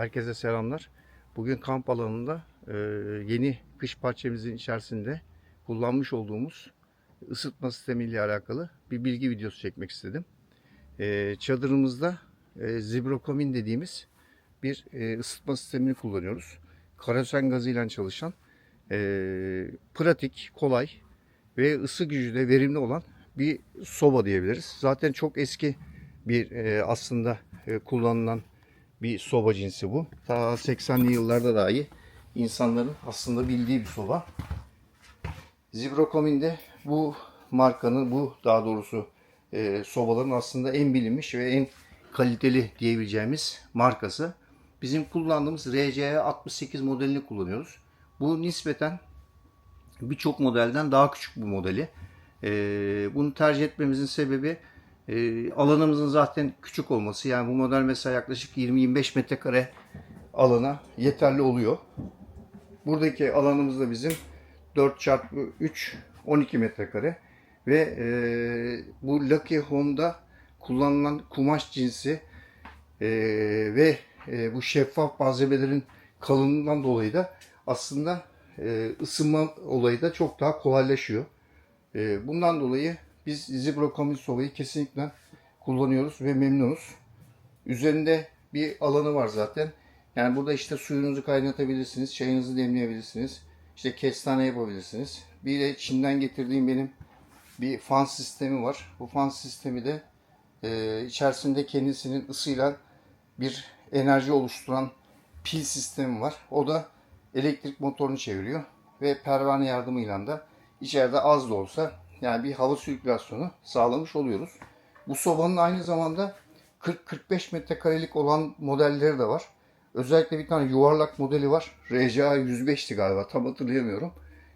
Herkese selamlar. Bugün kamp alanında e, yeni kış bahçemizin içerisinde kullanmış olduğumuz ısıtma sistemiyle alakalı bir bilgi videosu çekmek istedim. E, çadırımızda e, zibrokomin dediğimiz bir ısıtma sistemini kullanıyoruz. Karasen gazıyla çalışan e, pratik, kolay ve ısı gücü de verimli olan bir soba diyebiliriz. Zaten çok eski bir aslında kullanılan bir soba cinsi bu. Ta 80'li yıllarda dahi insanların aslında bildiği bir soba. Zibrokomin de bu markanın, bu daha doğrusu e, sobaların aslında en bilinmiş ve en kaliteli diyebileceğimiz markası. Bizim kullandığımız RCE68 modelini kullanıyoruz. Bu nispeten birçok modelden daha küçük bir modeli. E, bunu tercih etmemizin sebebi e, alanımızın zaten küçük olması. Yani bu model mesela yaklaşık 20-25 metrekare alana yeterli oluyor. Buradaki alanımız da bizim 4 çarpı 3 12 metrekare ve e, bu Lucky Home'da kullanılan kumaş cinsi e, ve e, bu şeffaf malzemelerin kalınlığından dolayı da aslında e, ısınma olayı da çok daha kolaylaşıyor. E, bundan dolayı biz Zibrocomin sobayı kesinlikle kullanıyoruz ve memnunuz. Üzerinde bir alanı var zaten. Yani burada işte suyunuzu kaynatabilirsiniz, çayınızı demleyebilirsiniz. İşte kestane yapabilirsiniz. Bir de Çin'den getirdiğim benim bir fan sistemi var. Bu fan sistemi de e, içerisinde kendisinin ısıyla bir enerji oluşturan pil sistemi var. O da elektrik motorunu çeviriyor ve pervane yardımıyla da içeride az da olsa yani bir hava sirkülasyonu sağlamış oluyoruz. Bu sobanın aynı zamanda 40-45 metrekarelik olan modelleri de var. Özellikle bir tane yuvarlak modeli var. RCA 105'ti galiba tam hatırlayamıyorum.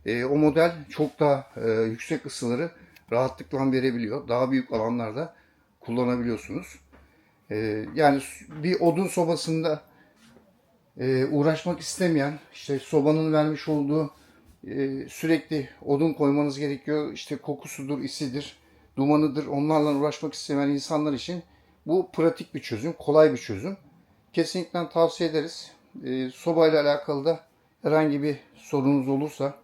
E, o model çok daha e, yüksek ısıları rahatlıkla verebiliyor. Daha büyük alanlarda kullanabiliyorsunuz. E, yani bir odun sobasında e, uğraşmak istemeyen, işte sobanın vermiş olduğu e, sürekli odun koymanız gerekiyor. İşte kokusudur, isidir, dumanıdır. Onlarla uğraşmak istemeyen insanlar için bu pratik bir çözüm, kolay bir çözüm. Kesinlikle tavsiye ederiz. E, sobayla alakalı da herhangi bir sorunuz olursa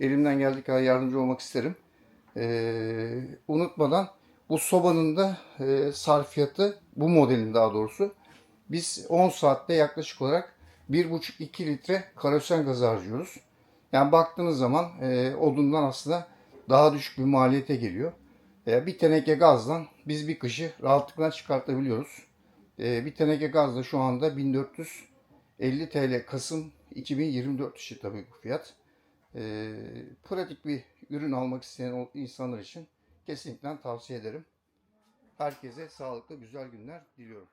elimden geldiği kadar yardımcı olmak isterim. E, unutmadan bu sobanın da e, sarfiyatı, bu modelin daha doğrusu biz 10 saatte yaklaşık olarak 1,5-2 litre karosen gazı harcıyoruz. Yani baktığınız zaman e, odundan aslında daha düşük bir maliyete geliyor. E, bir teneke gazdan biz bir kışı rahatlıkla çıkartabiliyoruz. E, bir teneke gaz da şu anda 1450 TL Kasım 2024 işi tabii bu fiyat. E, pratik bir ürün almak isteyen insanlar için kesinlikle tavsiye ederim. Herkese sağlıklı güzel günler diliyorum.